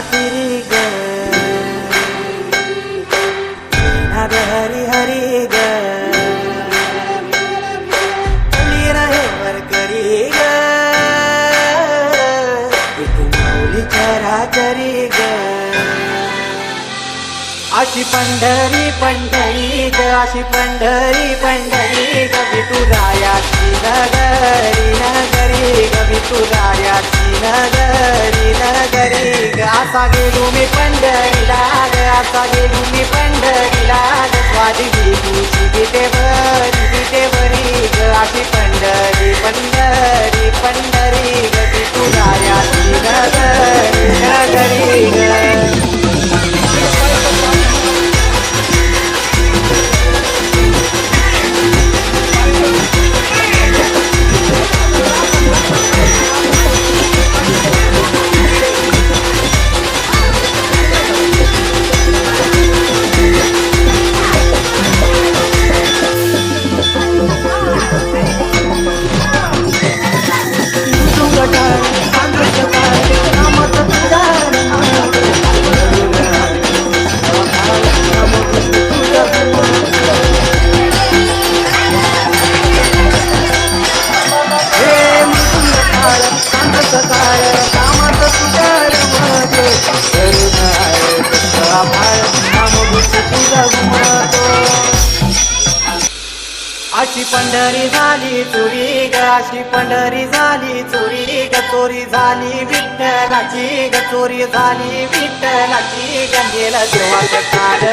तिरी ग. हरी हरी ग. हल्ली रहे वरकरी ग. विठू माऊलीच्या ग. अशी पंढरी पंढरी ग अशी पंढरी पंढरी कवी तुरायाची नगरी नगरी कवी तुरायाची नगरी नगरी ग. असा गेलो मी पंढरीला ग असा गेलो मी पंढरीला ग. स्वादी तुझी तिथे बरी तिथे बरी ग अशी पंढरी पंढरी पंढरी ग तुराया अशी पंढरी झाली चोरी ग अशी पंढरी झाली चोरी ग चोरी झाली विठ्ठलाची ग चोरी झाली विठ्ठलाची गंगेला देवाचं काढ